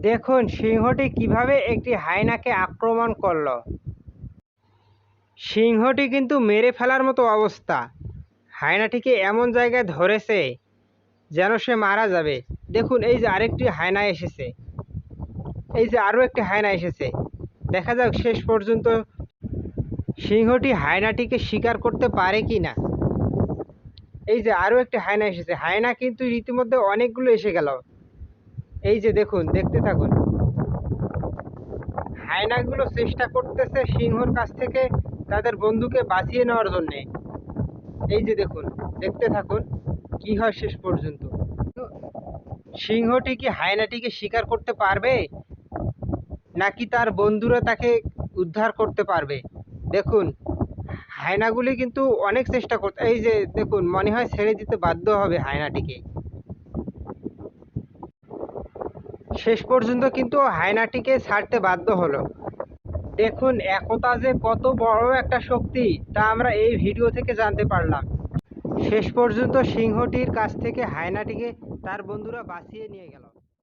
দেখুন, সিংহটি কীভাবে একটি হায়নাকে আক্রমণ করল। সিংহটি কিন্তু মেরে ফেলার মতো অবস্থা। হায়নাটিকে এমন জায়গায় ধরেছে যেন সে মারা যাবে। দেখুন, এই যে আরেকটি হায়না এসেছে। এই যে আরও একটি হায়না এসেছে। দেখা যাক শেষ পর্যন্ত সিংহটি হায়নাটিকে শিকার করতে পারে কি না। এই যে আরও একটি হায়না এসেছে। হায়না কিন্তু রীতিমধ্যে অনেকগুলো এসে গেল। এই যে দেখুন, দেখতে থাকুন। হায়নাগুলো চেষ্টা করতেছে সিংহর কাছ থেকে তাদের বন্ধুকে বাঁচিয়ে নেওয়ার জন্যে। এই যে দেখুন, দেখতে থাকুন, কি হয় শেষ পর্যন্ত। সিংহটি কি হায়নাটিকে শিকার করতে পারবে? নাকি তার বন্ধুরা তাকে উদ্ধার করতে পারবে? দেখুন, হায়নাগুলি কিন্তু অনেক চেষ্টা করতে এই যে দেখুন, মনে হয় ছেড়ে দিতে বাধ্য হবে হায়নাটিকে। শেষ পর্যন্ত কিন্তু হায়নাটিকে ছাড়তে বাধ্য হলো। দেখুন, একতা যে কত বড় একটা শক্তি, তা আমরা এই ভিডিও থেকে জানতে পারলাম। শেষ পর্যন্ত সিংহটির কাছ থেকে হায়নাটিকে তার বন্ধুরা বাঁচিয়ে নিয়ে গেল।